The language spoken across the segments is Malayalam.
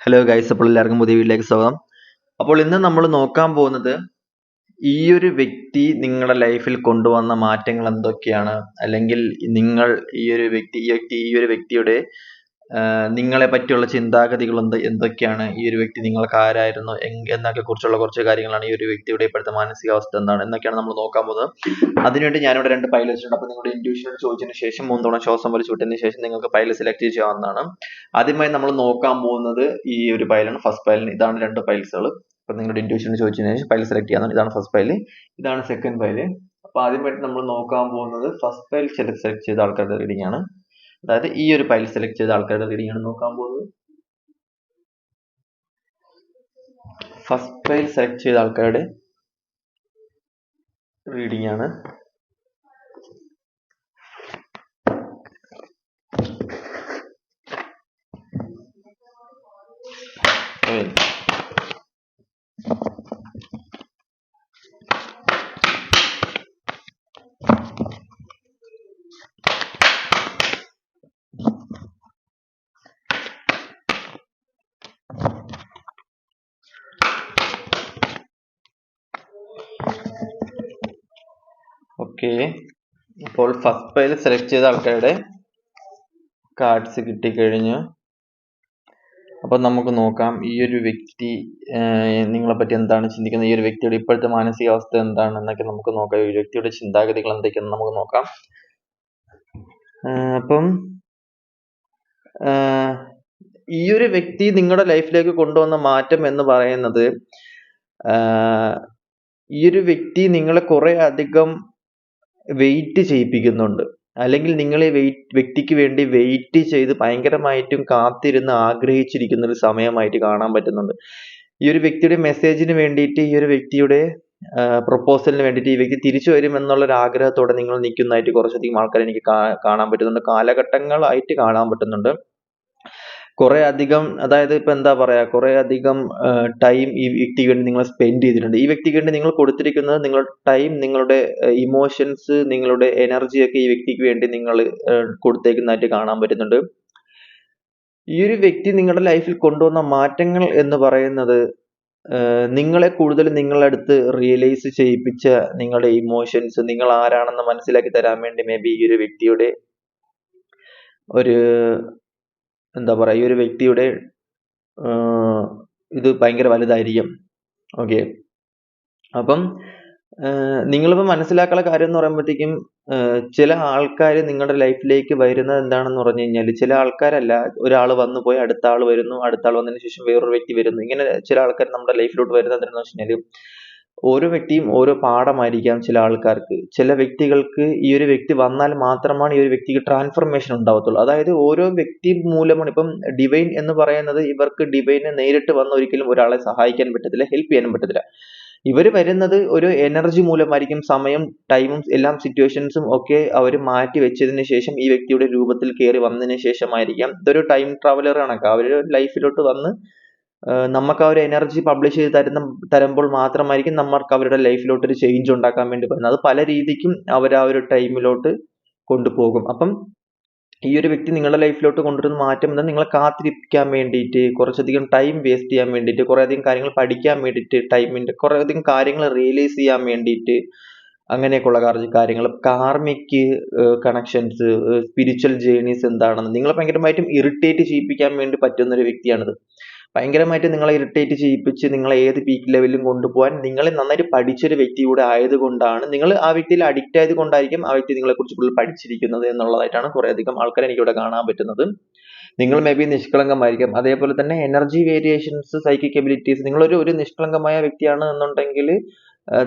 ഹലോ ഗൈസ് അപ്പോൾ എല്ലാവർക്കും പുതിയ വീട്ടിലേക്ക് സ്വാഗതം. അപ്പോൾ ഇന്ന് നമ്മൾ നോക്കാൻ പോകുന്നത് ഈ ഒരു വ്യക്തി നിങ്ങളുടെ ലൈഫിൽ കൊണ്ടുവന്ന മാറ്റങ്ങൾ എന്തൊക്കെയാണ്? അല്ലെങ്കിൽ നിങ്ങൾ ഈ ഒരു വ്യക്തി ഈ വ്യക്തി ഈ ഒരു വ്യക്തിയുടെ നിങ്ങളെ പറ്റിയുള്ള ചിന്താഗതികൾ എന്ത് എന്തൊക്കെയാണ് ഈ ഒരു വ്യക്തി നിങ്ങൾക്ക് ആരായിരുന്നു എന്നൊക്കെ കുറിച്ചുള്ള കുറച്ച് കാര്യങ്ങളാണ് ഈ ഒരു വ്യക്തിയുടെ ഇപ്പോഴത്തെ മാനസികാവസ്ഥ എന്താണ് എന്നൊക്കെയാണ് നമ്മൾ നോക്കാൻ പോകുന്നത്. അതിനുവേണ്ടി ഞാനിവിടെ രണ്ട് ഫയൽ വെച്ചിട്ടുണ്ട്. അപ്പോൾ നിങ്ങളുടെ ഇൻഡ്യൂഷനോട് ചോദിച്ചതിന് ശേഷം മൂന്ന് തവണ ശ്വാസം വലിച്ചു വിട്ടതിന് ശേഷം നിങ്ങൾക്ക് ഫയൽ സെലക്ട് ചെയ്യാവുന്നതാണ്. ആദ്യമായി നമ്മൾ നോക്കാൻ പോകുന്നത് ഈ ഒരു പൈലാണ് ഫസ്റ്റ് പൈലിന് ഇതാണ് രണ്ട് പൈൽസുകൾ അപ്പൊ നിങ്ങളുടെ ഇൻഡ്യൂഷൻ ചോദിച്ചതിന് ശേഷം പൈൽ സെലക്ട് ചെയ്യാവുന്നതാണ്. ഇതാണ് ഫസ്റ്റ് പൈൽ ഇതാണ് സെക്കൻഡ് പൈൽ അപ്പൊ ആദ്യമായിട്ട് നമ്മൾ നോക്കാൻ പോകുന്നത് ഫസ്റ്റ് പൈൽ സെലക്ട് ചെയ്ത ആൾക്കാരുടെ റീഡിംഗ് ആണ്. അതായത് ഈ ഒരു ഫയൽ സെലക്ട് ചെയ്ത ആൾക്കാരുടെ റീഡിംഗ് ആണ് നോക്കാൻ പോകുന്നത്? ഫസ്റ്റ് ഫയൽ സെലക്ട് ചെയ്ത ആൾക്കാരുടെ റീഡിംഗ് ആണ്. ഓക്കെ. അപ്പോൾ ഫസ്റ്റ് ഫയൽ സെലക്ട് ചെയ്ത ആൾക്കാരുടെ കാർഡ്സ് കിട്ടിക്കഴിഞ്ഞു. അപ്പൊ നമുക്ക് നോക്കാം ഈ ഒരു വ്യക്തി നിങ്ങളെ പറ്റി എന്താണ് ചിന്തിക്കുന്നത്? ഈ ഒരു വ്യക്തിയുടെ ഇപ്പോഴത്തെ മാനസികാവസ്ഥ എന്താണ് എന്നൊക്കെ നമുക്ക് നോക്കാം. ഈ വ്യക്തിയുടെ ചിന്താഗതികൾ എന്തൊക്കെയാണെന്ന് നമുക്ക് നോക്കാം. അപ്പം ഈ ഒരു വ്യക്തി നിങ്ങളുടെ ലൈഫിലേക്ക് കൊണ്ടുവന്ന മാറ്റം എന്ന് പറയുന്നത് ഈ ഒരു വ്യക്തി നിങ്ങളെ കുറെ അധികം വെയിറ്റ് ചെയ്യിപ്പിക്കുന്നുണ്ട്. അല്ലെങ്കിൽ നിങ്ങളെ വെയിറ്റ് വ്യക്തിക്ക് വേണ്ടി വെയിറ്റ് ചെയ്ത് ഭയങ്കരമായിട്ടും കാത്തിരുന്ന് ആഗ്രഹിച്ചിരിക്കുന്ന ഒരു സമയമായിട്ട് കാണാൻ പറ്റുന്നുണ്ട്. ഈ ഒരു വ്യക്തിയുടെ മെസ്സേജിന് വേണ്ടിയിട്ട് ഈ ഒരു വ്യക്തിയുടെ പ്രൊപ്പോസലിന് വേണ്ടിയിട്ട് ഈ വ്യക്തി തിരിച്ചു വരും എന്നുള്ള ഒരു ആഗ്രഹത്തോടെ നിങ്ങൾ നിൽക്കുന്നതായിട്ട് കുറച്ചധികം ആൾക്കാരെ എനിക്ക് കാണാൻ പറ്റുന്നുണ്ട്. കാലഘട്ടങ്ങളായിട്ട് കാണാൻ പറ്റുന്നുണ്ട്. കുറെ അധികം അതായത് ഇപ്പൊ എന്താ പറയാ കുറേ അധികം ടൈം ഈ വ്യക്തിക്ക് വേണ്ടി നിങ്ങൾ സ്പെൻഡ് ചെയ്തിട്ടുണ്ട്. ഈ വ്യക്തിക്ക് വേണ്ടി നിങ്ങൾ കൊടുത്തിരിക്കുന്നത് നിങ്ങളുടെ ടൈം നിങ്ങളുടെ ഇമോഷൻസ് നിങ്ങളുടെ എനർജി ഒക്കെ ഈ വ്യക്തിക്ക് വേണ്ടി നിങ്ങൾ കൊടുത്തേക്കുന്നതായിട്ട് കാണാൻ പറ്റുന്നുണ്ട്. ഈ ഒരു വ്യക്തി നിങ്ങളുടെ ലൈഫിൽ കൊണ്ടുവന്ന മാറ്റങ്ങൾ എന്ന് പറയുന്നത് നിങ്ങളെ കൂടുതൽ നിങ്ങളുടെ അടുത്ത് റിയലൈസ് ചെയ്യിപ്പിച്ച നിങ്ങളുടെ ഇമോഷൻസ് നിങ്ങൾ ആരാണെന്ന് മനസ്സിലാക്കി തരാൻ വേണ്ടി മേ ബി ഈ ഒരു വ്യക്തിയുടെ ഒരു എന്താ പറയുക ഈ ഒരു വ്യക്തിയുടെ ഇത് ഭയങ്കര വലുതായിരിക്കും. ഓക്കെ. അപ്പം നിങ്ങളിപ്പോൾ നിങ്ങളിപ്പോ മനസ്സിലാക്കാനുള്ള കാര്യം എന്ന് പറയുമ്പോഴത്തേക്കും ചില ആൾക്കാർ നിങ്ങളുടെ ലൈഫിലേക്ക് വരുന്നത് എന്താണെന്ന് പറഞ്ഞു കഴിഞ്ഞാൽ ചില ആൾക്കാരല്ല ഒരാൾ വന്നു പോയി അടുത്ത ആൾ വരുന്നു അടുത്ത ആൾ വന്നതിന് ശേഷം വേറൊരു വ്യക്തി വരുന്നു. ഇങ്ങനെ ചില ആൾക്കാർ നമ്മുടെ ലൈഫിലോട്ട് വരുന്നത് എന്താണെന്ന് വെച്ച് കഴിഞ്ഞാൽ ഓരോ വ്യക്തിയും ഓരോ പാഠമായിരിക്കാം ചില ആൾക്കാർക്ക്. ചില വ്യക്തികൾക്ക് ഈ ഒരു വ്യക്തി വന്നാൽ മാത്രമാണ് ഈ ഒരു വ്യക്തിക്ക് ട്രാൻസ്ഫർമേഷൻ ഉണ്ടാവത്തുള്ളൂ. അതായത് ഓരോ വ്യക്തി മൂലമാണ് ഇപ്പം ഡിവൈൻ എന്ന് പറയുന്നത് ഇവർക്ക് ഡിവൈനെ നേരിട്ട് വന്ന് ഒരിക്കലും ഒരാളെ സഹായിക്കാൻ പറ്റത്തില്ല ഹെൽപ്പ് ചെയ്യാനും പറ്റത്തില്ല. ഇവർ വരുന്നത് ഒരു എനർജി മൂലമായിരിക്കും സമയം ടൈമും എല്ലാം സിറ്റുവേഷൻസും ഒക്കെ അവർ മാറ്റി വെച്ചതിന് ശേഷം ഈ വ്യക്തിയുടെ രൂപത്തിൽ കയറി വന്നതിന് ശേഷമായിരിക്കാം. ഇതൊരു ടൈം ട്രാവലർ കണക്കാണ് അവർ ലൈഫിലോട്ട് വന്ന് നമുക്ക് ആ ഒരു എനർജി പബ്ലിഷ് ചെയ്ത് തരുന്ന തരുമ്പോൾ മാത്രമായിരിക്കും നമുക്ക് അവരുടെ ലൈഫിലോട്ട് ഒരു ചേഞ്ച് ഉണ്ടാക്കാൻ വേണ്ടി പറ്റുന്നത്. അത് പല രീതിക്കും അവർ ആ ഒരു ടൈമിലോട്ട് കൊണ്ടുപോകും. അപ്പം ഈ ഒരു വ്യക്തി നിങ്ങളുടെ ലൈഫിലോട്ട് കൊണ്ടുവരുന്ന മാറ്റം എന്താ? നിങ്ങളെ കാത്തിരിക്കാൻ വേണ്ടിയിട്ട് കുറച്ചധികം ടൈം വേസ്റ്റ് ചെയ്യാൻ വേണ്ടിയിട്ട് കുറേ അധികം കാര്യങ്ങൾ പഠിക്കാൻ വേണ്ടിയിട്ട് ടൈമിന്റെ കുറേ അധികം കാര്യങ്ങൾ റിയലൈസ് ചെയ്യാൻ വേണ്ടിയിട്ട് അങ്ങനെയൊക്കെയുള്ള കാര്യങ്ങൾ. കാർമിക് കണക്ഷൻസ് സ്പിരിച്വൽ ജേണീസ് എന്താണെന്ന്. നിങ്ങളെ ഭയങ്കരമായിട്ടും ഇറിറ്റേറ്റ് ചെയ്യിപ്പിക്കാൻ വേണ്ടി പറ്റുന്ന ഒരു വ്യക്തിയാണിത്. ഭയങ്കരമായിട്ട് നിങ്ങളെ ഇറിറ്റേറ്റ് ചെയ്യിപ്പിച്ച് നിങ്ങളെ ഏത് പീക്ക് ലെവലിലും കൊണ്ടുപോകാൻ നിങ്ങളെ നന്നായിട്ട് പഠിച്ചൊരു വ്യക്തി കൂടെ ആയതുകൊണ്ടാണ് നിങ്ങൾ ആ വ്യക്തിയിൽ അഡിക്റ്റ് ആയതുകൊണ്ടായിരിക്കും ആ വ്യക്തി നിങ്ങളെ കുറിച്ച് കൂടുതൽ പഠിച്ചിരിക്കുന്നത് എന്നുള്ളതായിട്ടാണ് കുറെ അധികം ആൾക്കാരെ എനിക്കിവിടെ കാണാൻ പറ്റുന്നത്. നിങ്ങൾ മേ ബി നിഷ്കളങ്കമായിരിക്കും. അതേപോലെ തന്നെ എനർജി വേരിയേഷൻസ് സൈക്കിക് എബിലിറ്റീസ് നിങ്ങളൊരു ഒരു നിഷ്കളങ്കമായ വ്യക്തിയാണ് എന്നുണ്ടെങ്കിൽ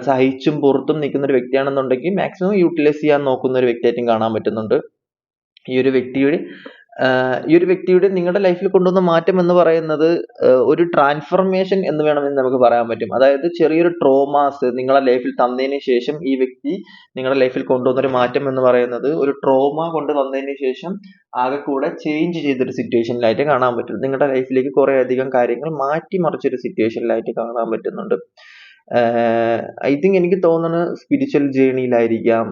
സഹിച്ചും പുറത്തും നിൽക്കുന്ന ഒരു വ്യക്തിയാണെന്നുണ്ടെങ്കിൽ മാക്സിമം യൂട്ടിലൈസ് ചെയ്യാൻ നോക്കുന്ന ഒരു വ്യക്തിയായിട്ടും കാണാൻ പറ്റുന്നുണ്ട്. ഈ ഒരു വ്യക്തിയുടെ ഈ ഒരു വ്യക്തിയുടെ നിങ്ങളുടെ ലൈഫിൽ കൊണ്ടുവന്ന മാറ്റം എന്ന് പറയുന്നത് ഒരു ട്രാൻസ്ഫർമേഷൻ എന്ന് വേണമെങ്കിൽ നമുക്ക് പറയാൻ പറ്റും. അതായത് ചെറിയൊരു ട്രോമാസ് നിങ്ങളുടെ ലൈഫിൽ തന്നതിന് ശേഷം ഈ വ്യക്തി നിങ്ങളുടെ ലൈഫിൽ കൊണ്ടുവന്ന ഒരു മാറ്റം എന്ന് പറയുന്നത് ഒരു ട്രോമ കൊണ്ട് വന്നതിന് ശേഷം ആകെ കൂടെ ചേഞ്ച് ചെയ്തൊരു സിറ്റുവേഷനിലായിട്ട് കാണാൻ പറ്റും. നിങ്ങളുടെ ലൈഫിലേക്ക് കുറെ അധികം കാര്യങ്ങൾ മാറ്റിമറിച്ചൊരു സിറ്റുവേഷനിലായിട്ട് കാണാൻ പറ്റുന്നുണ്ട്. ഐ തിങ്ക് എനിക്ക് തോന്നുന്നത് സ്പിരിച്വൽ ജേണിയിലായിരിക്കാം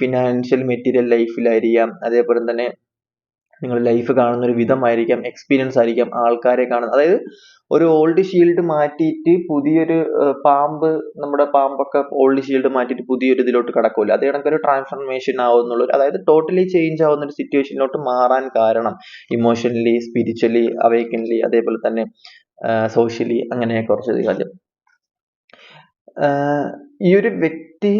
ഫിനാൻഷ്യൽ മെറ്റീരിയൽ ലൈഫിലായിരിക്കാം അതേപോലെ തന്നെ നിങ്ങൾ ലൈഫ് കാണുന്ന ഒരു വിധമായിരിക്കാം എക്സ്പീരിയൻസ് ആയിരിക്കാം ആൾക്കാരെ കാണുന്നത്. അതായത് ഒരു ഓൾഡ് ഷീൽഡ് മാറ്റിയിട്ട് പുതിയൊരു പാമ്പ് നമ്മുടെ പാമ്പൊക്കെ ഓൾഡ് ഷീൽഡ് മാറ്റിയിട്ട് പുതിയൊരു ഇതിലോട്ട് കടക്കൂല. അതേ കണക്കൊരു ട്രാൻസ്ഫർമേഷൻ ആവുന്നുള്ളൂ അതായത് ടോട്ടലി ചേഞ്ച് ആവുന്ന ഒരു സിറ്റുവേഷനിലോട്ട് മാറാൻ കാരണം ഇമോഷണലി സ്പിരിച്വലി അവേക്കൻലി അതേപോലെ തന്നെ സോഷ്യലി അങ്ങനെ കുറച്ച് കുറച്ചധികം ഈ ഒരു വ്യക്തി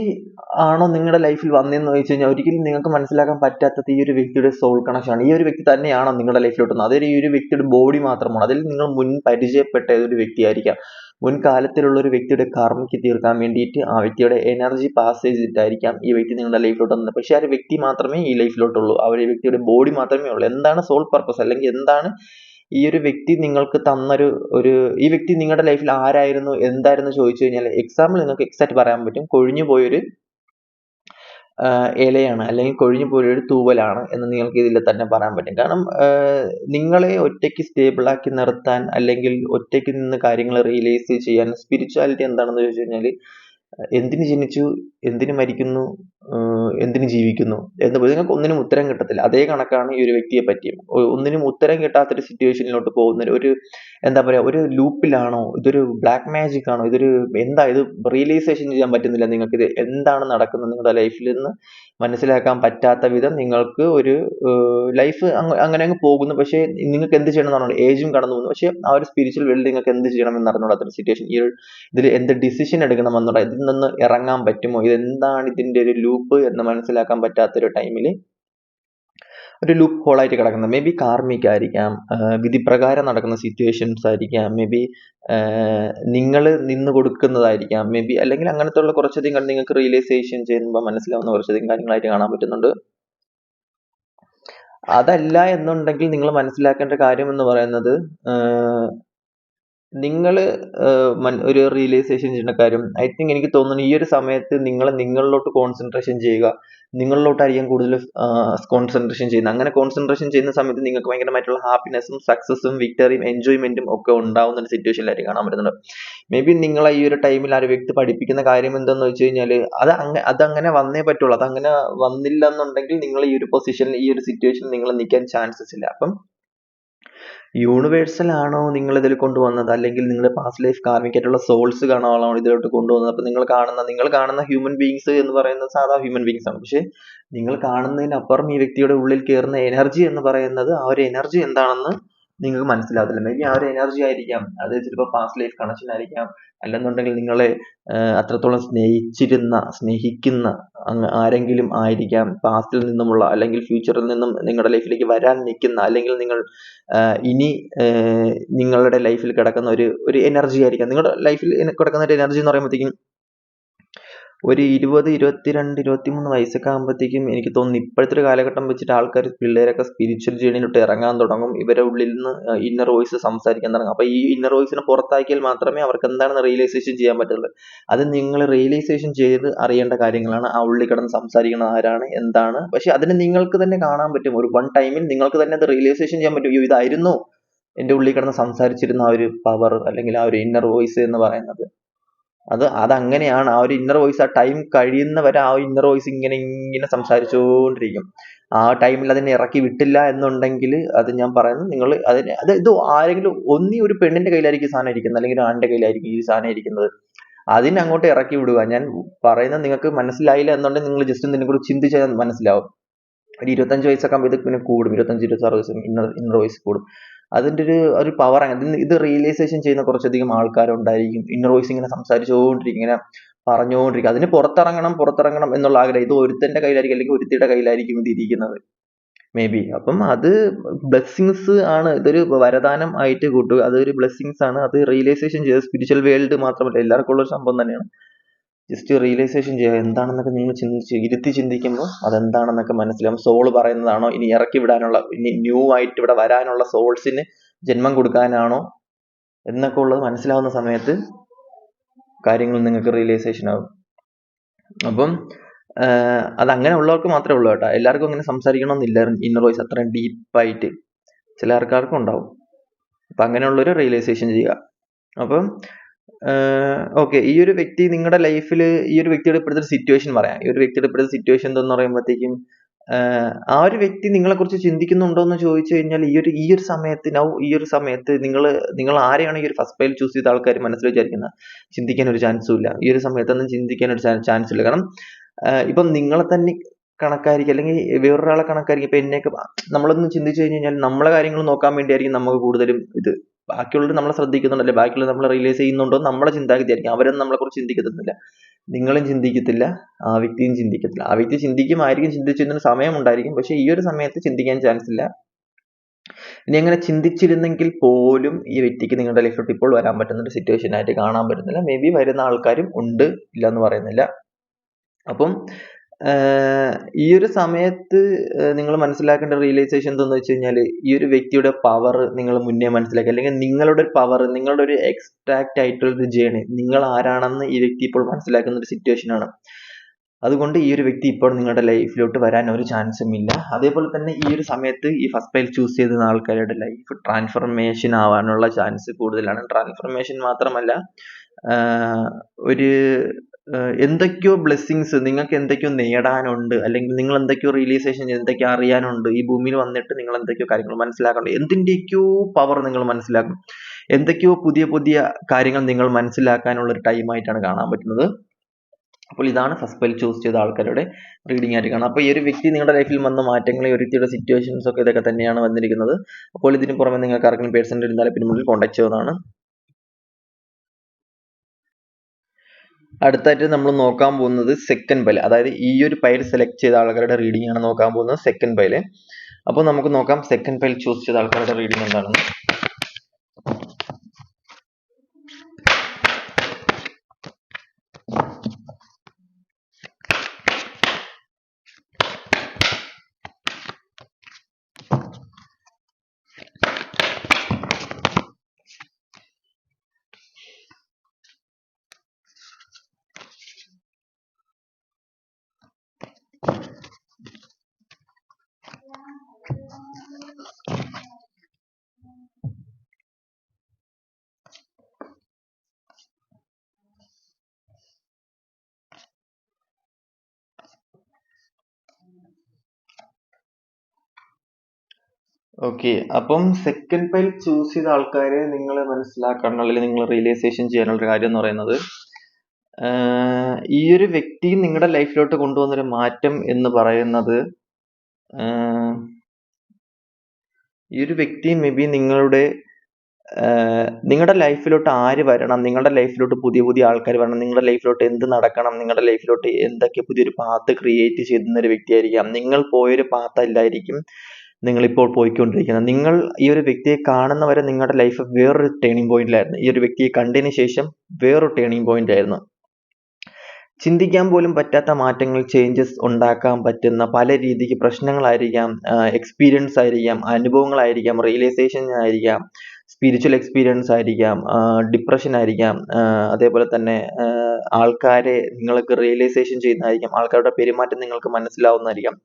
ആണോ നിങ്ങളുടെ ലൈഫിൽ വന്നതെന്ന് ചോദിച്ചു കഴിഞ്ഞാൽ ഒരിക്കലും നിങ്ങൾക്ക് മനസ്സിലാക്കാൻ പറ്റാത്തത് ഈ ഒരു വ്യക്തിയുടെ സോൾ കണക്ഷൻ ആണ്. ഈ ഒരു വ്യക്തി തന്നെയാണോ നിങ്ങളുടെ ലൈഫിലോട്ട് വന്നത്? അതൊരു ഈ ഒരു വ്യക്തിയുടെ ബോഡി മാത്രമാണ്? അതിൽ നിങ്ങൾ മുൻ പരിചയപ്പെട്ട ഒരു വ്യക്തിയായിരിക്കാം? മുൻകാലത്തിലുള്ള ഒരു വ്യക്തിയുടെ കർമ്മയ്ക്ക് തീർക്കാൻ വേണ്ടിയിട്ട് ആ വ്യക്തിയുടെ എനർജി പാസ് ചെയ്തിട്ടായിരിക്കാം ഈ വ്യക്തി നിങ്ങളുടെ ലൈഫിലോട്ട് വന്നത്. പക്ഷേ ആ ഒരു വ്യക്തി മാത്രമേ ഈ ലൈഫിലോട്ടുള്ളൂ ആ ഒരു വ്യക്തിയുടെ ബോഡി മാത്രമേ ഉള്ളൂ. എന്താണ് സോൾ പർപ്പസ് അല്ലെങ്കിൽ എന്താണ് ഈ ഒരു വ്യക്തി നിങ്ങൾക്ക് തന്നൊരു ഒരു ഈ വ്യക്തി നിങ്ങളുടെ ലൈഫിൽ ആരായിരുന്നു എന്തായിരുന്നു ചോദിച്ചു കഴിഞ്ഞാൽ എക്സാമ്പിൾ നിങ്ങൾക്ക് എക്സാക്ട് പറയാൻ പറ്റും. കൊഴിഞ്ഞു പോയൊരു ഇലയാണ് അല്ലെങ്കിൽ കൊഴിഞ്ഞു പോയൊരു തൂവലാണ് എന്ന് നിങ്ങൾക്ക് ഇതിൽ തന്നെ പറയാൻ പറ്റും. കാരണം നിങ്ങളെ ഒറ്റയ്ക്ക് സ്റ്റേബിൾ ആക്കി നിർത്താൻ അല്ലെങ്കിൽ ഒറ്റയ്ക്ക് നിന്ന് കാര്യങ്ങൾ റിയലൈസ് ചെയ്യാൻ സ്പിരിച്വാലിറ്റി എന്താണെന്ന് ചോദിച്ചു കഴിഞ്ഞാൽ എന്തിന് ജനിച്ചു എന്തിന് മരിക്കുന്നു എന്തിന് ജീവിക്കുന്നു എന്ന് നിങ്ങൾക്ക് ഒന്നിനും ഉത്തരം കിട്ടത്തില്ല. അതേ കണക്കാണ് ഈ ഒരു വ്യക്തിയെ പറ്റിയും. ഒന്നിനും ഉത്തരം കിട്ടാത്തൊരു സിറ്റുവേഷനിലോട്ട് പോകുന്ന ഒരു എന്താ പറയാ ഒരു ലൂപ്പിലാണോ ഇതൊരു ബ്ലാക്ക് മാജിക് ആണോ? ഇതൊരു എന്താ ഇത് റിയലൈസേഷൻ ചെയ്യാൻ പറ്റുന്നില്ല നിങ്ങൾക്ക്? ഇത് എന്താണ് നടക്കുന്നത് നിങ്ങളുടെ ലൈഫിൽ നിന്ന്? മനസ്സിലാക്കാൻ പറ്റാത്ത വിധം നിങ്ങൾക്ക് ഒരു ലൈഫ് അങ്ങനെ അങ്ങ് പോകുന്നു. പക്ഷേ നിങ്ങൾക്ക് എന്ത് ചെയ്യണം എന്നാണ് ഏജും കടന്നു പോകുന്നു. പക്ഷേ ആ ഒരു സ്പിരിച്വൽ വേൾഡ് നിങ്ങൾക്ക് എന്ത് ചെയ്യണം എന്ന് അറിഞ്ഞൂടാത്തൊരു സിറ്റുവേഷൻ ഈ ഇതിൽ എന്ത് ഡിസിഷൻ എടുക്കണം എന്നുള്ള ഇതിൽ നിന്ന് ഇറങ്ങാൻ പറ്റുമോ? ഇതെന്താണ് ഇതിന്റെ ഒരു ലൂപ്പ് എന്ന് മനസ്സിലാക്കാൻ പറ്റാത്തൊരു ടൈമിൽ ഒരു ലൂപ്പ് ഹോൾ ആയിട്ട് കിടക്കുന്നത്. മേ ബി കാർമിക് ആയിരിക്കാം വിധിപ്രകാരം നടക്കുന്ന സിറ്റുവേഷൻസ് ആയിരിക്കാം. മേ ബി നിങ്ങൾ നിന്ന് കൊടുക്കുന്നതായിരിക്കാം. മേ ബി അല്ലെങ്കിൽ അങ്ങനത്തെ ഉള്ള കുറച്ചധികം നിങ്ങൾക്ക് റിയലൈസേഷൻ ചെയ്യുമ്പോൾ മനസ്സിലാവുന്ന കുറച്ചധികം കാര്യങ്ങളായിട്ട് കാണാൻ പറ്റുന്നുണ്ട്. അതല്ല എന്നുണ്ടെങ്കിൽ നിങ്ങൾ മനസ്സിലാക്കേണ്ട കാര്യം എന്ന് പറയുന്നത് നിങ്ങൾ ഒരു റിയലൈസേഷൻ ചെയ്യേണ്ട കാര്യം ഐ തിങ്ക് എനിക്ക് തോന്നുന്നു ഈ ഒരു സമയത്ത് നിങ്ങൾ നിങ്ങളിലോട്ട് കോൺസെൻട്രേഷൻ ചെയ്യുക നിങ്ങളിലോട്ടായിരിക്കും കൂടുതൽ കോൺസെൻട്രേഷൻ ചെയ്യുന്നത്. അങ്ങനെ കോൺസെൻട്രേഷൻ ചെയ്യുന്ന സമയത്ത് നിങ്ങൾക്ക് ഭയങ്കരമായിട്ടുള്ള ഹാപ്പിനെസ്സും സക്സസും വിക്ടറിയും എൻജോയ്മെന്റും ഒക്കെ ഉണ്ടാവുന്ന ഒരു സിറ്റുവേഷനിലായിരിക്കും കാണാൻ പറ്റുന്നത്. മേ ബി നിങ്ങൾ ഈ ഒരു ടൈമിൽ ആ ഒരു വ്യക്തി പഠിപ്പിക്കുന്ന കാര്യം എന്താണെന്ന് വെച്ച് കഴിഞ്ഞാൽ അത് അങ്ങ അതങ്ങനെ വന്നേ പറ്റുള്ളൂ. അതങ്ങനെ വന്നില്ല എന്നുണ്ടെങ്കിൽ നിങ്ങൾ ഈ ഒരു പൊസിഷനിൽ ഈ ഒരു സിറ്റുവേഷനിൽ നിങ്ങൾ നിൽക്കാൻ ചാൻസസ് ഇല്ല. അപ്പം യൂണിവേഴ്സൽ ആണോ നിങ്ങൾ ഇതിൽ കൊണ്ടുവന്നത്? അല്ലെങ്കിൽ നിങ്ങളുടെ പാസ്റ്റ് ലൈഫ് കാർമിക്കായിട്ടുള്ള സോൾസ് കാണാനാണോ ഇതിലോട്ട് കൊണ്ടുവന്നത്? അപ്പൊ നിങ്ങൾ കാണുന്ന നിങ്ങൾ കാണുന്ന ഹ്യൂമൻ ബീങ്സ് എന്ന് പറയുന്നത് സാധാ ഹ്യൂമൻ ബീങ്സ് ആണ്. പക്ഷെ നിങ്ങൾ കാണുന്നതിനപ്പുറം ഈ വ്യക്തിയുടെ ഉള്ളിൽ കയറുന്ന എനർജി എന്ന് പറയുന്നത് ആ ഒരു എനർജി എന്താണെന്ന് നിങ്ങൾക്ക് മനസ്സിലാവത്തില്ല. മേ ബി ആ ഒരു എനർജി ആയിരിക്കാം. അത് ചിലപ്പോൾ പാസ്റ്റ് ലൈഫ് കണക്ഷൻ ആയിരിക്കാം. അല്ലെന്നുണ്ടെങ്കിൽ നിങ്ങളെ അത്രത്തോളം സ്നേഹിച്ചിരുന്ന സ്നേഹിക്കുന്ന ആരെങ്കിലും ആയിരിക്കാം. പാസ്റ്റിൽ നിന്നുമുള്ള അല്ലെങ്കിൽ ഫ്യൂച്ചറിൽ നിന്നും നിങ്ങളുടെ ലൈഫിലേക്ക് വരാൻ നിൽക്കുന്ന അല്ലെങ്കിൽ നിങ്ങൾ ഇനി നിങ്ങളുടെ ലൈഫിൽ കിടക്കുന്ന ഒരു ഒരു എനർജി ആയിരിക്കാം. നിങ്ങളുടെ ലൈഫിൽ കിടക്കുന്ന ഒരു എനർജി എന്ന് പറയുമ്പോഴത്തേക്കും ഒരു ഇരുപത് ഇരുപത്തിരണ്ട് ഇരുപത്തിമൂന്ന് വയസ്സൊക്കെ ആകുമ്പോഴത്തേക്കും എനിക്ക് തോന്നുന്നു ഇപ്പോഴത്തെ ഒരു കാലഘട്ടം വെച്ചിട്ട് ആൾക്കാർ പിള്ളേരൊക്കെ സ്പിരിച്വൽ ജേണിയിലോട്ട് ഇറങ്ങാൻ തുടങ്ങും. ഇവരെ ഉള്ളിൽ നിന്ന് ഇന്നർ വോയിസ് സംസാരിക്കാൻ തുടങ്ങും. അപ്പോൾ ഈ ഇന്നർ വോയിസിനെ പുറത്താക്കിയാൽ മാത്രമേ അവർക്ക് എന്താണെന്ന് റിയലൈസേഷൻ ചെയ്യാൻ പറ്റുള്ളൂ. അത് നിങ്ങൾ റിയലൈസേഷൻ ചെയ്ത് അറിയേണ്ട കാര്യങ്ങളാണ്. ആ ഉള്ളിൽ കിടന്ന് സംസാരിക്കുന്നത് ആരാണ് എന്താണ്. പക്ഷെ അതിന് നിങ്ങൾക്ക് തന്നെ കാണാൻ പറ്റും. ഒരു വൺ ടൈമിൽ നിങ്ങൾക്ക് തന്നെ അത് റിയലൈസേഷൻ ചെയ്യാൻ പറ്റും. ഇതായിരുന്നു. എന്റെ ഉള്ളിൽ കിടന്ന് സംസാരിച്ചിരുന്ന ആ ഒരു പവർ അല്ലെങ്കിൽ ആ ഒരു ഇന്നർ വോയിസ് എന്ന് പറയുന്നത്. അത് അതങ്ങനെയാണ്. ആ ഒരു ഇന്നർ വോയിസ് ആ ടൈം കഴിയുന്നവരെ ആ ഇന്നർ വോയിസ് ഇങ്ങനെ ഇങ്ങനെ സംസാരിച്ചുകൊണ്ടിരിക്കും. ആ ടൈമിൽ അതിനെ ഇറക്കി വിട്ടില്ല എന്നുണ്ടെങ്കിൽ അത് ഞാൻ പറയുന്നത് നിങ്ങൾ അതിനെ അത് ഇത് ആരെങ്കിലും ഒന്നീ ഒരു പെണ്ണിന്റെ കയ്യിലായിരിക്കും സാധനം ഇരിക്കുന്നത്. അല്ലെങ്കിൽ ആണിന്റെ കയ്യിലായിരിക്കും ഈ സാധനം ഇരിക്കുന്നത്. അതിനെ അങ്ങോട്ട് ഇറക്കി വിടുക. ഞാൻ പറയുന്നത് നിങ്ങൾക്ക് മനസ്സിലായില്ല എന്നുണ്ടെങ്കിൽ നിങ്ങൾ ജസ്റ്റ് ഇതിനെ കുറിച്ച് ചിന്തിച്ചാൽ മനസ്സിലാവും. ഒരു ഇരുപത്തഞ്ച് വയസ്സൊക്കെ ആകുമ്പോൾ ഇത് പിന്നെ കൂടും. ഇരുപത്തഞ്ച് ഇരുപത്താറ് വയസ്സ് ഇന്നർ ഇന്നർ വോയിസ് കൂടും. അതിന്റെ ഒരു ഒരു പവർ അങ്ങനെ ഇത് റിയലൈസേഷൻ ചെയ്യുന്ന കുറച്ചധികം ആൾക്കാരുണ്ടായിരിക്കും. ഇന്നർ വോയിസ് ഇങ്ങനെ സംസാരിച്ചുകൊണ്ടിരിക്കും ഇങ്ങനെ പറഞ്ഞുകൊണ്ടിരിക്കും. അതിന് പുറത്തിറങ്ങണം പുറത്തിറങ്ങണം എന്നുള്ള ആഗ്രഹം. ഇത് ഒരുത്തന്റെ കയ്യിലായിരിക്കും അല്ലെങ്കിൽ ഒരുത്തിയുടെ കയ്യിലായിരിക്കും ഇത് ഇരിക്കുന്നത്. മേ ബി അപ്പം അത് ബ്ലെസ്സിങ്സ് ആണ്. ഇതൊരു വരദാനം ആയിട്ട് കൂട്ടുക. അതൊരു ബ്ലെസ്സിങ്സ് ആണ്. അത് റിയലൈസേഷൻ ചെയ്ത സ്പിരിച്വൽ വേൾഡ് മാത്രമല്ല. എല്ലാവർക്കും ഉള്ള ഒരു സംഭവം തന്നെയാണ്. ജസ്റ്റ് റിയലൈസേഷൻ ചെയ്യുക. എന്താണെന്നൊക്കെ നിങ്ങൾ ചിന്തിച്ച് ഇരുത്തി ചിന്തിക്കുമ്പോൾ അതെന്താണെന്നൊക്കെ മനസ്സിലാവും. സോൾ പറയുന്നതാണോ? ഇനി ഇറക്കി വിടാനുള്ള ഇനി ന്യൂ ആയിട്ട് ഇവിടെ വരാനുള്ള സോൾസിന് ജന്മം കൊടുക്കാനാണോ? എന്നൊക്കെ ഉള്ളത് മനസ്സിലാവുന്ന സമയത്ത് കാര്യങ്ങൾ നിങ്ങൾക്ക് റിയലൈസേഷൻ ആവും. അപ്പം അത് അങ്ങനെ ഉള്ളവർക്ക് മാത്രമേ ഉള്ളൂ കേട്ടോ. എല്ലാവർക്കും അങ്ങനെ സംസാരിക്കണമെന്നില്ല. ഇന്നർ വോയിസ് അത്രയും ഡീപ്പായിട്ട് ചില ആൾക്കാർക്കും ഉണ്ടാവും. അപ്പം അങ്ങനെയുള്ളൊരു റിയലൈസേഷൻ ചെയ്യുക. അപ്പം ഓക്കെ ഈ ഒരു വ്യക്തി നിങ്ങളുടെ ലൈഫിൽ ഈ ഒരു വ്യക്തിയുടെ ഇപ്പോഴത്തെ സിറ്റുവേഷൻ പറയാം. ഈ ഒരു വ്യക്തിയുടെ ഇപ്പോഴത്തെ സിറ്റുവേഷൻ എന്തെന്ന് പറയുമ്പോഴത്തേക്കും ആ ഒരു വ്യക്തി നിങ്ങളെ കുറിച്ച് ചിന്തിക്കുന്നുണ്ടോ എന്ന് ചോദിച്ചു കഴിഞ്ഞാൽ ഈ ഒരു ഈ ഒരു സമയത്ത് now ഈ ഒരു സമയത്ത് നിങ്ങൾ നിങ്ങൾ ആരെയാണ് ഈ ഒരു ഫസ്റ്റ് പ്ലേയിൽ ചൂസ് ചെയ്ത ആൾക്കാർ മനസ്സിൽ വിചാരിക്കുന്നത്? ചിന്തിക്കാൻ ഒരു ചാൻസും ഇല്ല. ഈ ഒരു സമയത്തൊന്നും ചിന്തിക്കാൻ ഒരു ചാൻസ് ഇല്ല. കാരണം ഇപ്പം നിങ്ങളെ തന്നെ കണക്കായിരിക്കും. അല്ലെങ്കിൽ വേറൊരാളെ കണക്കായിരിക്കും. ഇപ്പൊ എന്നെയൊക്കെ നമ്മളൊന്ന് ചിന്തിച്ചു കഴിഞ്ഞു കഴിഞ്ഞാൽ നമ്മളെ കാര്യങ്ങൾ നോക്കാൻ വേണ്ടിയായിരിക്കും നമുക്ക് കൂടുതലും ഇത് ബാക്കിയുള്ളവർ നമ്മളെ ശ്രദ്ധിക്കുന്നുണ്ടല്ലേ? ബാക്കിയുള്ളവർ നമ്മളെ റിയലൈസ് ചെയ്യുന്നുണ്ടോ നമ്മളെ ചിന്താഗതിയായിരിക്കും. അവരൊന്നും നമ്മളെ കുറിച്ച് ചിന്തിക്കത്തൊന്നുമില്ല. നിങ്ങളും ചിന്തിക്കത്തില്ല ആ വ്യക്തിയും ചിന്തിക്കത്തില്ല. ആ വ്യക്തി ചിന്തിക്കുമായിരിക്കും ചിന്തിച്ചിരുന്ന സമയമുണ്ടായിരിക്കും. പക്ഷേ ഈ ഒരു സമയത്ത് ചിന്തിക്കാൻ ചാൻസ് ഇല്ല. ഇനി അങ്ങനെ ചിന്തിച്ചിരുന്നെങ്കിൽ പോലും ഈ വ്യക്തിക്ക് നിങ്ങളുടെ ലൈഫിലോട്ട് ഇപ്പോൾ വരാൻ പറ്റുന്ന ഒരു സിറ്റുവേഷൻ ആയിട്ട് കാണാൻ പറ്റുന്നില്ല. മേ ബി വരുന്ന ആൾക്കാരും ഉണ്ട് ഇല്ല എന്ന് പറയുന്നില്ല. അപ്പം ഈ ഒരു സമയത്ത് നിങ്ങൾ മനസ്സിലാക്കേണ്ട റിയലൈസേഷൻ എന്താന്ന് വെച്ച് കഴിഞ്ഞാൽ ഈ ഒരു വ്യക്തിയുടെ പവർ നിങ്ങൾ മുന്നേ മനസ്സിലാക്കി. അല്ലെങ്കിൽ നിങ്ങളുടെ പവർ നിങ്ങളുടെ ഒരു എക്സ്ട്രാക്റ്റ് ആയിട്ടുള്ള ഒരു ജേണി നിങ്ങൾ ആരാണെന്ന് ഈ വ്യക്തി ഇപ്പോൾ മനസ്സിലാക്കുന്ന ഒരു സിറ്റുവേഷൻ ആണ്. അതുകൊണ്ട് ഈ ഒരു വ്യക്തി ഇപ്പോൾ നിങ്ങളുടെ ലൈഫിലോട്ട് വരാൻ ഒരു ചാൻസും ഇല്ല. അതേപോലെ തന്നെ ഈ ഒരു സമയത്ത് ഈ ഫസ്റ്റ് ഫയൽ ചൂസ് ചെയ്ത ആൾക്കാരുടെ ലൈഫ് ട്രാൻസ്ഫർമേഷൻ ആവാനുള്ള ചാൻസ് കൂടുതലാണ്. ട്രാൻസ്ഫർമേഷൻ മാത്രമല്ല ഒരു എന്തൊക്കെയോ ബ്ലെസ്സിങ്സ് നിങ്ങൾക്ക് എന്തൊക്കെയോ നേടാനുണ്ട് അല്ലെങ്കിൽ നിങ്ങൾ എന്തൊക്കെയോ റിയലൈസേഷൻ എന്തൊക്കെയോ അറിയാനുണ്ട് ഈ ഭൂമിയിൽ വന്നിട്ട് നിങ്ങൾ എന്തൊക്കെയോ കാര്യങ്ങൾ മനസ്സിലാക്കണം എന്തിന്റെയൊക്കെയോ പവർ നിങ്ങൾ മനസ്സിലാക്കും. എന്തൊക്കെയോ പുതിയ പുതിയ കാര്യങ്ങൾ നിങ്ങൾ മനസ്സിലാക്കാനുള്ള ഒരു ടൈമായിട്ടാണ് കാണാൻ പറ്റുന്നത്. അപ്പോൾ ഇതാണ് ഫസ്റ്റ് പെൽ ചൂസ് ചെയ്ത ആൾക്കാരുടെ റീഡിംഗ് ആയിട്ട് കാണാം അപ്പോൾ ഈ ഒരു വ്യക്തി നിങ്ങളുടെ ലൈഫിൽ വന്ന മാറ്റങ്ങൾ ഈ വ്യക്തിയുടെ സിറ്റുവേഷൻസ് ഒക്കെ ഇതൊക്കെ തന്നെയാണ് വന്നിരിക്കുന്നത്. അപ്പോൾ ഇതിന് പുറമെ നിങ്ങൾക്ക് ആർക്കെങ്കിലും പേഴ്സണൽ ഇരുന്നാലും പിന്നെ മുന്നിൽ കോൺടാക്ട് ചെയ്യുന്നതാണ് അടുത്തായിട്ട് നമ്മൾ നോക്കാൻ പോകുന്നത് സെക്കൻഡ് പൈൽ അതായത് ഈ ഒരു പൈൽ സെലക്ട് ചെയ്ത ആൾക്കാരുടെ റീഡിംഗ് ആണ് നോക്കാൻ പോകുന്നത് സെക്കൻഡ് പൈൽ അപ്പോൾ നമുക്ക് നോക്കാം സെക്കൻഡ് പൈൽ ചൂസ് ചെയ്ത ആൾക്കാരുടെ റീഡിംഗ് എന്താണെന്ന്. ഓക്കെ അപ്പം സെക്കൻഡ് പൈൽ ചൂസ് ചെയ്ത ആൾക്കാരെ നിങ്ങൾ മനസ്സിലാക്കണം അല്ലെങ്കിൽ നിങ്ങൾ റിയലൈസേഷൻ ചെയ്യാനുള്ള കാര്യം എന്ന് പറയുന്നത് ഈ ഒരു വ്യക്തി നിങ്ങളുടെ ലൈഫിലോട്ട് കൊണ്ടുവന്നൊരു മാറ്റം എന്ന് പറയുന്നത് ഈ ഒരു വ്യക്തി മേ ബി നിങ്ങളുടെ നിങ്ങളുടെ ലൈഫിലോട്ട് ആര് വരണം നിങ്ങളുടെ ലൈഫിലോട്ട് പുതിയ പുതിയ ആൾക്കാർ വരണം നിങ്ങളുടെ ലൈഫിലോട്ട് എന്ത് നടക്കണം നിങ്ങളുടെ ലൈഫിലോട്ട് എന്തൊക്കെ പുതിയൊരു പാത്ത് ക്രിയേറ്റ് ചെയ്യുന്ന ഒരു വ്യക്തിയായിരിക്കാം നിങ്ങൾ പോയൊരു പാത്ത് അല്ലായിരിക്കും നിങ്ങൾ ഇപ്പോൾ പോയിക്കൊണ്ടിരിക്കുന്നത്. നിങ്ങൾ ഈ ഒരു വ്യക്തിയെ കാണുന്നവരെ നിങ്ങളുടെ ലൈഫ് വേറൊരു ടേണിംഗ് പോയിന്റിലായിരുന്നു ഈ ഒരു വ്യക്തിയെ കണ്ടതിന് ശേഷം വേറൊരു ടേണിംഗ് പോയിന്റ് ആയിരുന്നു. ചിന്തിക്കാൻ പോലും പറ്റാത്ത മാറ്റങ്ങൾ ചേഞ്ചസ് ഉണ്ടാക്കാൻ പറ്റുന്ന പല രീതിക്ക് പ്രശ്നങ്ങളായിരിക്കാം എക്സ്പീരിയൻസ് ആയിരിക്കാം അനുഭവങ്ങളായിരിക്കാം റിയലൈസേഷൻ ആയിരിക്കാം സ്പിരിച്വൽ എക്സ്പീരിയൻസ് ആയിരിക്കാം ഡിപ്രഷൻ ആയിരിക്കാം അതേപോലെ തന്നെ ആൾക്കാരെ നിങ്ങൾക്ക് റിയലൈസേഷൻ ചെയ്യുന്നതായിരിക്കാം. ആൾക്കാരുടെ പെരുമാറ്റം നിങ്ങൾക്ക് മനസ്സിലാവുന്നതായിരിക്കാം.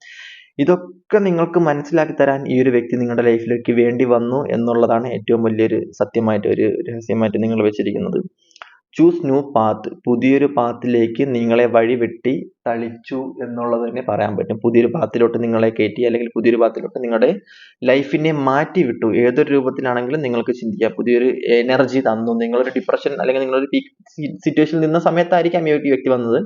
ഇതൊക്കെ നിങ്ങൾക്ക് മനസ്സിലാക്കി തരാൻ ഈ ഒരു വ്യക്തി നിങ്ങളുടെ ലൈഫിലേക്ക് വേണ്ടി വന്നു എന്നുള്ളതാണ് ഏറ്റവും വലിയൊരു സത്യമായിട്ട് ഒരു രഹസ്യമായിട്ട് നിങ്ങൾ വെച്ചിരിക്കുന്നത്. ചൂസ് ന്യൂ പാത്ത് പുതിയൊരു പാത്തിലേക്ക് നിങ്ങളെ വഴി വെട്ടി തളിച്ചു എന്നുള്ളത് തന്നെ പറയാൻ പറ്റും. പുതിയൊരു പാത്തിലോട്ട് നിങ്ങളെ കയറ്റി അല്ലെങ്കിൽ പുതിയൊരു പാത്തിലോട്ട് നിങ്ങളുടെ ലൈഫിനെ മാറ്റി വിട്ടു. ഏതൊരു രൂപത്തിലാണെങ്കിലും നിങ്ങൾക്ക് ചിന്തിക്കാം. പുതിയൊരു എനർജി തന്നു. നിങ്ങളൊരു ഡിപ്രഷൻ അല്ലെങ്കിൽ നിങ്ങളൊരു പീക്ക് സിറ്റുവേഷനിൽ നിന്ന സമയത്തായിരിക്കാം ഈ വ്യക്തി വന്നത്.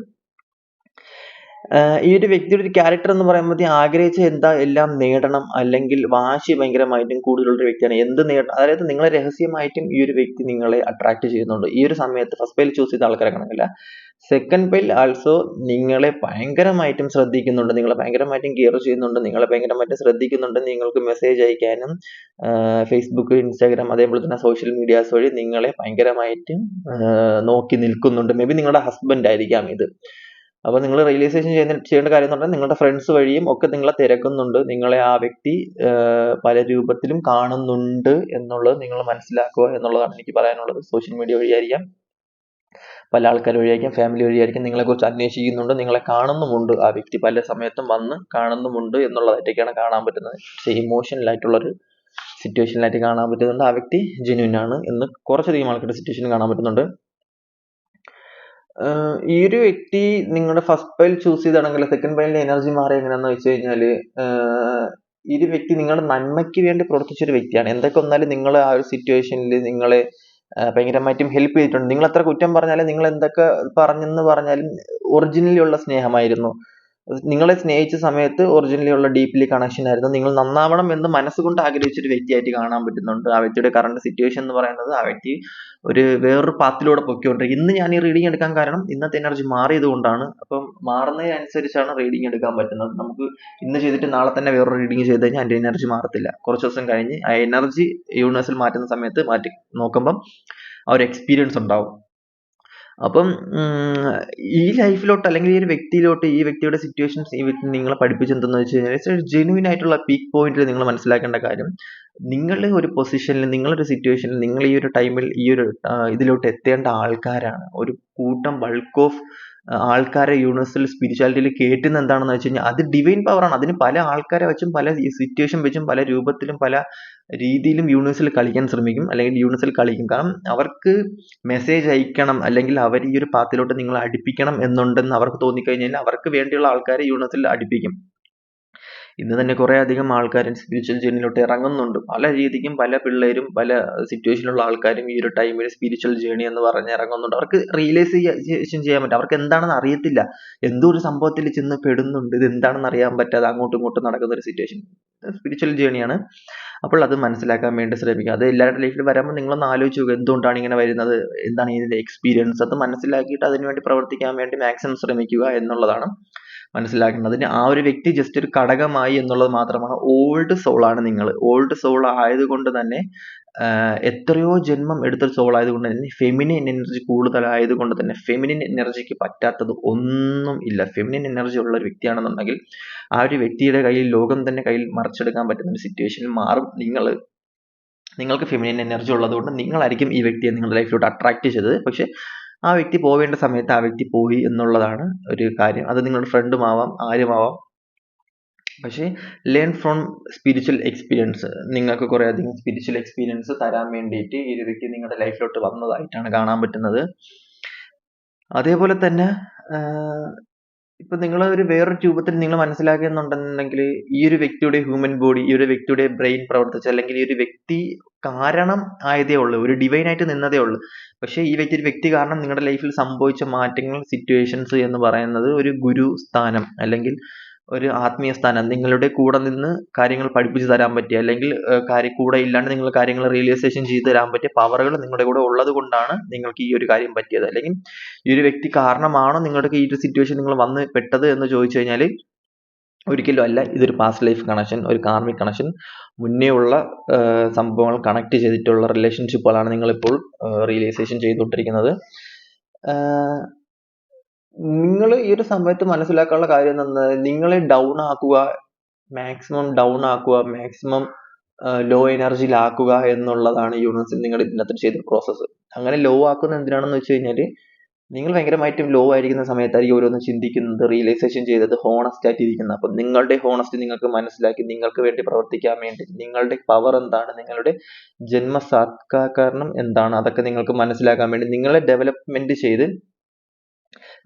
ഈ ഒരു വ്യക്തിയുടെ ഒരു ക്യാരക്ടർ എന്ന് പറയുമ്പോൾ ആഗ്രഹിച്ച എന്താ എല്ലാം നേടണം? അല്ലെങ്കിൽ വാശി ഭയങ്കരമായിട്ടും കൂടുതലുള്ള ഒരു വ്യക്തിയാണ്. എന്ത് നേടണം? അതായത് നിങ്ങളെ രഹസ്യമായിട്ടും ഈ ഒരു വ്യക്തി നിങ്ങളെ അട്രാക്ട് ചെയ്യുന്നുണ്ട്. ഈ ഒരു സമയത്ത് ഫസ്റ്റ് പേയിൽ ചൂസ് ചെയ്ത ആൾക്കാരെ കണക്കില്ല സെക്കൻഡ് പേയിൽ ആൾസോ നിങ്ങളെ ഭയങ്കരമായിട്ടും ശ്രദ്ധിക്കുന്നുണ്ട്. നിങ്ങളെ ഭയങ്കരമായിട്ടും കെയർ ചെയ്യുന്നുണ്ട്. നിങ്ങളെ ഭയങ്കരമായിട്ടും ശ്രദ്ധിക്കുന്നുണ്ട്. നിങ്ങൾക്ക് മെസ്സേജ് അയക്കാനും ഫേസ്ബുക്ക് ഇൻസ്റ്റാഗ്രാം അതേപോലെ തന്നെ സോഷ്യൽ മീഡിയാസ് വഴി നിങ്ങളെ ഭയങ്കരമായിട്ടും നോക്കി നിൽക്കുന്നുണ്ട്. മേ ബി നിങ്ങളുടെ ഹസ്ബൻഡ് ആയിരിക്കാം ഇത്. അപ്പൊ നിങ്ങൾ റിയലൈസേഷൻ ചെയ്യുന്ന ചെയ്യേണ്ട കാര്യം എന്ന് പറഞ്ഞാൽ നിങ്ങളുടെ ഫ്രണ്ട്സ് വഴിയും ഒക്കെ നിങ്ങളെ തിരക്കുന്നുണ്ട്. നിങ്ങളെ ആ വ്യക്തി പല രൂപത്തിലും കാണുന്നുണ്ട് എന്നുള്ളത് നിങ്ങൾ മനസ്സിലാക്കുക എന്നുള്ളതാണ് എനിക്ക് പറയാനുള്ളത്. സോഷ്യൽ മീഡിയ വഴിയായിരിക്കാം പല ആൾക്കാർ വഴിയായിരിക്കും ഫാമിലി വഴിയായിരിക്കും നിങ്ങളെ കുറിച്ച് അന്വേഷിക്കുന്നുണ്ട് നിങ്ങളെ കാണുന്നുമുണ്ട്. ആ വ്യക്തി പല സമയത്തും വന്ന് കാണുന്നുമുണ്ട് എന്നുള്ളതായിട്ടൊക്കെയാണ് കാണാൻ പറ്റുന്നത്. പക്ഷേ ഒരു സിറ്റുവേഷനിലായിട്ട് കാണാൻ പറ്റുന്നുണ്ട്. ആ വ്യക്തി ജെന്യൂൻ ആണ് എന്ന് കുറച്ചധികം ആൾക്കാരുടെ സിറ്റുവേഷൻ കാണാൻ പറ്റുന്നുണ്ട്. ഈ ഒരു വ്യക്തി നിങ്ങളുടെ ഫസ്റ്റ് പൈൽ ചൂസ് ചെയ്താണെങ്കിൽ സെക്കൻഡ് പൈലിന്റെ എനർജി മാറി എങ്ങനെയാന്ന് വെച്ച് കഴിഞ്ഞാൽ ആഹ് ഈ ഒരു വ്യക്തി നിങ്ങളുടെ നന്മയ്ക്ക് വേണ്ടി പ്രവർത്തിച്ച ഒരു വ്യക്തിയാണ്. എന്തൊക്കെ വന്നാലും നിങ്ങൾ ആ ഒരു സിറ്റുവേഷനിൽ നിങ്ങളെ ഭയങ്കരമായിട്ടും ഹെൽപ്പ് ചെയ്തിട്ടുണ്ട്. നിങ്ങൾ എത്ര കുറ്റം പറഞ്ഞാലും നിങ്ങൾ എന്തൊക്കെ പറഞ്ഞെന്ന് പറഞ്ഞാലും ഒറിജിനലി ഉള്ള സ്നേഹമായിരുന്നു. നിങ്ങളെ സ്നേഹിച്ച സമയത്ത് ഒറിജിനലി ഉള്ള ഡീപ്ലി കണക്ഷൻ ആയിരുന്നു. നിങ്ങൾ നന്നാവണം എന്ന് മനസ്സുകൊണ്ട് ആഗ്രഹിച്ച ഒരു വ്യക്തിയായിട്ട് കാണാൻ പറ്റുന്നുണ്ട്. ആ വ്യക്തിയുടെ കറണ്ട് സിറ്റുവേഷൻ എന്ന് പറയുന്നത് ആ വ്യക്തി ഒരു വേറൊരു പാത്തിലൂടെ പൊയ്ക്കൊണ്ടിരിക്കും ഇന്ന് ഞാൻ ഈ റീഡിംഗ് എടുക്കാൻ കാരണം ഇന്നത്തെ എനർജി മാറിയത് കൊണ്ടാണ് അപ്പം മാറുന്നതിനനുസരിച്ചാണ് റീഡിംഗ് എടുക്കാൻ പറ്റുന്നത്. നമുക്ക് ഇന്ന് ചെയ്തിട്ട് നാളെ തന്നെ വേറൊരു റീഡിംഗ് ചെയ്ത് കഴിഞ്ഞാൽ എന്റെ എനർജി മാറത്തില്ല. കുറച്ച് ദിവസം കഴിഞ്ഞ് ആ എനർജി യൂണിവേഴ്സിൽ മാറ്റുന്ന സമയത്ത് മാറ്റി നോക്കുമ്പം ആ ഒരു എക്സ്പീരിയൻസ് ഉണ്ടാവും. അപ്പം ഈ ലൈഫിലോട്ട് അല്ലെങ്കിൽ ഈ ഒരു വ്യക്തിയിലോട്ട് ഈ വ്യക്തിയുടെ സിറ്റുവേഷൻസ് നിങ്ങളെ പഠിപ്പിച്ചെന്തെന്ന് വെച്ച് കഴിഞ്ഞാൽ ജെനുവിൻ ആയിട്ടുള്ള പീക്ക് പോയിന്റിൽ നിങ്ങൾ മനസ്സിലാക്കേണ്ട കാര്യം നിങ്ങളുടെ ഒരു പൊസിഷനിൽ നിങ്ങളൊരു സിറ്റുവേഷനിൽ നിങ്ങൾ ഈ ഒരു ടൈമിൽ ഈ ഒരു ഇതിലോട്ട് എത്തേണ്ട ആൾക്കാരാണ്. ഒരു കൂട്ടം ബൾക്ക് ഓഫ് ആൾക്കാരെ യൂണിവേഴ്സൽ സ്പിരിച്വാലിറ്റിയിൽ കേട്ടുന്ന എന്താണെന്ന് വെച്ച് കഴിഞ്ഞാൽ അത് ഡിവൈൻ പവറാണ് അതിന് പല ആൾക്കാരെ വെച്ചും പല സിറ്റുവേഷൻ വെച്ചും പല രൂപത്തിലും പല രീതിയിലും യൂണിവേഴ്സിൽ കളിക്കാൻ ശ്രമിക്കും. അല്ലെങ്കിൽ യൂണിവേഴ്സിൽ കളിക്കും. കാരണം അവർക്ക് മെസ്സേജ് അയക്കണം അല്ലെങ്കിൽ അവർ ഈ ഒരു പാത്തിലോട്ട് നിങ്ങളെ അടുപ്പിക്കണം എന്നുണ്ടെന്ന് അവർക്ക് തോന്നിക്കഴിഞ്ഞാൽ അവർക്ക് വേണ്ടിയുള്ള ആൾക്കാരെ യൂണിവേഴ്സിൽ അടുപ്പിക്കും. ഇന്ന് തന്നെ കുറേ അധികം ആൾക്കാർ സ്പിരിച്വൽ ജേണിയിലോട്ട് ഇറങ്ങുന്നുണ്ട്. പല രീതിക്കും പല പിള്ളേരും പല സിറ്റുവേഷനിലുള്ള ആൾക്കാരും ഈ ഒരു ടൈമിൽ സ്പിരിച്വൽ ജേണി എന്ന് പറഞ്ഞ് ഇറങ്ങുന്നുണ്ട്. അവർക്ക് റിയലൈസ് ചെയ്യാൻ പറ്റും. അവർക്ക് എന്താണെന്ന് അറിയത്തില്ല. എന്തോ ഒരു സംഭവത്തിൽ ചെന്ന് പെടുന്നുണ്ട്. ഇത് എന്താണെന്ന് അറിയാൻ പറ്റാതെ അങ്ങോട്ടും ഇങ്ങോട്ടും നടക്കുന്ന ഒരു സിറ്റുവേഷൻ സ്പിരിച്വൽ ജേണിയാണ് അപ്പോൾ അത് മനസ്സിലാക്കാൻ വേണ്ടി ശ്രമിക്കുക. അത് എല്ലാവരുടെ ലൈഫിൽ വരുമ്പോൾ നിങ്ങളൊന്ന് ആലോചിച്ച് നോക്കുക എന്തുകൊണ്ടാണ് ഇങ്ങനെ വരുന്നത്? എന്താണ് ഇതിന്റെ എക്സ്പീരിയൻസ് അത് മനസ്സിലാക്കിയിട്ട് അതിനുവേണ്ടി പ്രവർത്തിക്കാൻ വേണ്ടി മാക്സിമം ശ്രമിക്കുക എന്നുള്ളതാണ്. മനസ്സിലാക്കേണ്ടത് ആ ഒരു വ്യക്തി ജസ്റ്റ് ഒരു ഘടകമായി എന്നുള്ളത് മാത്രമാണ് ഓൾഡ് സോൾ ആണ് നിങ്ങൾ. ഓൾഡ് സോൾ ആയതുകൊണ്ട് തന്നെ എത്രയോ ജന്മം എടുത്തൊരു സോൾ ആയതുകൊണ്ട് തന്നെ ഫെമിനിൻ എനർജി കൂടുതലായതുകൊണ്ട് തന്നെ ഫെമിനിൻ എനർജിക്ക് പറ്റാത്തത് ഒന്നും ഇല്ല. ഫെമിനിൻ എനർജി ഉള്ള ഒരു വ്യക്തിയാണെന്നുണ്ടെങ്കിൽ ആ ഒരു വ്യക്തിയുടെ കയ്യിൽ ലോകം തന്നെ കയ്യിൽ മറിച്ചെടുക്കാൻ പറ്റുന്ന ഒരു സിറ്റുവേഷൻ മാറും. നിങ്ങൾ നിങ്ങൾക്ക് ഫെമിനിൻ എനർജി ഉള്ളതുകൊണ്ട് നിങ്ങളായിരിക്കും ഈ വ്യക്തിയെ നിങ്ങളുടെ ലൈഫിലോട്ട് അട്രാക്ട് ചെയ്തത്. പക്ഷെ ആ വ്യക്തി പോവേണ്ട സമയത്ത് ആ വ്യക്തി പോയി എന്നുള്ളതാണ് ഒരു കാര്യം. അത് നിങ്ങളുടെ ഫ്രണ്ടും ആവാം ആരുമാവാം പക്ഷേ ലേൺ ഫ്രോം സ്പിരിച്വൽ എക്സ്പീരിയൻസ് നിങ്ങൾക്ക് കുറേ അധികം സ്പിരിച്വൽ എക്സ്പീരിയൻസ് തരാൻ വേണ്ടിയിട്ട് ഈ ഒരു വ്യക്തി നിങ്ങളുടെ ലൈഫിലോട്ട് വന്നതായിട്ടാണ് കാണാൻ പറ്റുന്നത്. അതേപോലെ തന്നെ ഇപ്പൊ നിങ്ങൾ ഒരു വേറൊരു രൂപത്തിൽ നിങ്ങൾ മനസ്സിലാക്കുന്നുണ്ടെന്നുണ്ടെങ്കിൽ ഈ ഒരു വ്യക്തിയുടെ ഹ്യൂമൻ ബോഡി ഈ ഒരു വ്യക്തിയുടെ ബ്രെയിൻ പ്രവർത്തിച്ച അല്ലെങ്കിൽ ഈ ഒരു വ്യക്തി കാരണം ആയതേ ഉള്ളൂ ഒരു ഡിവൈൻ ആയിട്ട് നിന്നതേ ഉള്ളൂ. പക്ഷേ ഈ വ്യക്തി ഒരു വ്യക്തി കാരണം നിങ്ങളുടെ ലൈഫിൽ സംഭവിച്ച മാറ്റങ്ങൾ സിറ്റുവേഷൻസ് എന്ന് പറയുന്നത് ഒരു ഗുരു സ്ഥാനം അല്ലെങ്കിൽ ഒരു ആത്മീയ സ്ഥാനം. നിങ്ങളുടെ കൂടെ നിന്ന് കാര്യങ്ങൾ പഠിപ്പിച്ചു തരാൻ പറ്റിയ അല്ലെങ്കിൽ കാര്യ കൂടെ ഇല്ലാണ്ട് നിങ്ങൾ കാര്യങ്ങൾ റിയലൈസേഷൻ ചെയ്തു തരാൻ പറ്റിയ പവറുകൾ നിങ്ങളുടെ കൂടെ ഉള്ളത് കൊണ്ടാണ് നിങ്ങൾക്ക് ഈ ഒരു കാര്യം പറ്റിയത്. അല്ലെങ്കിൽ ഈ ഒരു വ്യക്തി കാരണമാണോ നിങ്ങളുടെ ഈ ഒരു സിറ്റുവേഷൻ നിങ്ങൾ വന്ന് പെട്ടത് എന്ന് ചോദിച്ചു കഴിഞ്ഞാൽ ഒരിക്കലും അല്ല. ഇതൊരു പാസ്റ്റ് ലൈഫ് കണക്ഷൻ ഒരു കാർമിക് കണക്ഷൻ മുന്നേ ഉള്ള സംഭവങ്ങൾ കണക്ട് ചെയ്തിട്ടുള്ള റിലേഷൻഷിപ്പുകളാണ് നിങ്ങളിപ്പോൾ റിയലൈസേഷൻ ചെയ്തുകൊണ്ടിരിക്കുന്നത്. നിങ്ങൾ ഈ ഒരു സമയത്ത് മനസ്സിലാക്കാനുള്ള കാര്യം എന്താ നിങ്ങളെ ഡൗൺ ആക്കുക മാക്സിമം ഡൗൺ ആക്കുക മാക്സിമം ലോ എനർജിയിലാക്കുക എന്നുള്ളതാണ് യൂണിവേഴ്സിൽ നിങ്ങൾ ഇതിനകത്ത് ചെയ്ത പ്രോസസ്സ് അങ്ങനെ ലോ ആക്കുന്ന എന്തിനാണെന്ന് വെച്ച് കഴിഞ്ഞാൽ നിങ്ങൾ ഭയങ്കരമായിട്ടും ലോ ആയിരിക്കുന്ന സമയത്തായിരിക്കും ഓരോന്ന് ചിന്തിക്കുന്നത് റിയലൈസേഷൻ ചെയ്തത് ഹോണസ്റ്റ് ആയിട്ട് ഇരിക്കുന്നത് അപ്പം നിങ്ങളുടെ ഹോണസ്റ്റ് നിങ്ങൾക്ക് മനസ്സിലാക്കി നിങ്ങൾക്ക് വേണ്ടി പ്രവർത്തിക്കാൻ വേണ്ടി നിങ്ങളുടെ പവർ എന്താണ് നിങ്ങളുടെ ജന്മസാക്ഷാത്കാരണം എന്താണ് അതൊക്കെ നിങ്ങൾക്ക് മനസ്സിലാക്കാൻ വേണ്ടി നിങ്ങളെ ഡെവലപ്മെന്റ് ചെയ്ത്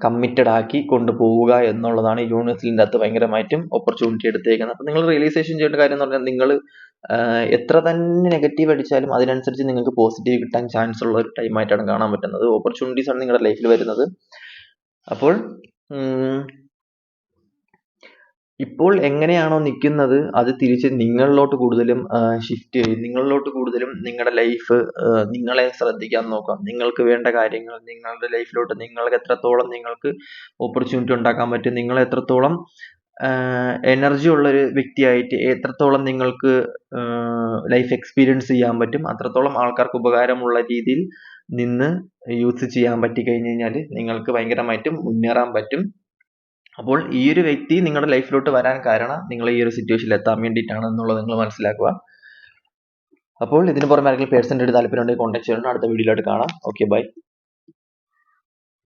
കമ്മിറ്റഡ് ആക്കി കൊണ്ടുപോവുക എന്നുള്ളതാണ് യൂണിവേഴ്സിലിന്റെ അകത്ത് ഭയങ്കരമായിട്ടും ഓപ്പർച്യൂണിറ്റി എടുത്തേക്കുന്നത്. അപ്പം നിങ്ങൾ റിയലൈസേഷൻ ചെയ്യേണ്ട കാര്യം എന്ന് പറഞ്ഞാൽ നിങ്ങൾ എത്ര തന്നെ നെഗറ്റീവ് അടിച്ചാലും അതിനനുസരിച്ച് നിങ്ങൾക്ക് പോസിറ്റീവ് കിട്ടാൻ ചാൻസ് ഉള്ള ഒരു ടൈം ആയിട്ടാണ് കാണാൻ പറ്റുന്നത്. ഓപ്പർച്യൂണിറ്റീസ് ആണ് നിങ്ങളുടെ ലൈഫിൽ വരുന്നത്. അപ്പോൾ ഇപ്പോൾ എങ്ങനെയാണോ നിൽക്കുന്നത് അത് തിരിച്ച് നിങ്ങളിലോട്ട് കൂടുതലും ഷിഫ്റ്റ് ചെയ്യും. നിങ്ങളിലോട്ട് കൂടുതലും നിങ്ങളുടെ ലൈഫ് നിങ്ങളെ ശ്രദ്ധിക്കാൻ നോക്കുക നിങ്ങൾക്ക് വേണ്ട കാര്യങ്ങൾ നിങ്ങളുടെ ലൈഫിലോട്ട് നിങ്ങൾക്ക് എത്രത്തോളം നിങ്ങൾക്ക് ഓപ്പർച്യൂണിറ്റി ഉണ്ടാക്കാൻ പറ്റും നിങ്ങൾ എത്രത്തോളം എനർജി ഉള്ളൊരു വ്യക്തിയായിട്ട് എത്രത്തോളം നിങ്ങൾക്ക് ലൈഫ് എക്സ്പീരിയൻസ് ചെയ്യാൻ പറ്റും അത്രത്തോളം ആൾക്കാർക്ക് ഉപകാരമുള്ള രീതിയിൽ നിന്ന് യൂസ് ചെയ്യാൻ പറ്റി കഴിഞ്ഞ് കഴിഞ്ഞാൽ നിങ്ങൾക്ക് ഭയങ്കരമായിട്ടും മുന്നേറാൻ പറ്റും. അപ്പോൾ ഈ ഒരു വ്യക്തി നിങ്ങളുടെ ലൈഫിലോട്ട് വരാൻ കാരണം നിങ്ങൾ ഈ ഒരു സിറ്റുവേഷനിൽ എത്താൻ വേണ്ടിയിട്ടാണ് എന്നുള്ളത് നിങ്ങൾ മനസ്സിലാക്കുക. അപ്പോൾ ഇതിന് പുറമെ ആരെങ്കിലും പേഴ്സന്റെ താല്പര്യം ഉണ്ടെങ്കിൽ കോൺടാക്ട് ചെയ്യണം. അടുത്ത വീഡിയോയിലായിട്ട് കാണാം. Okay bye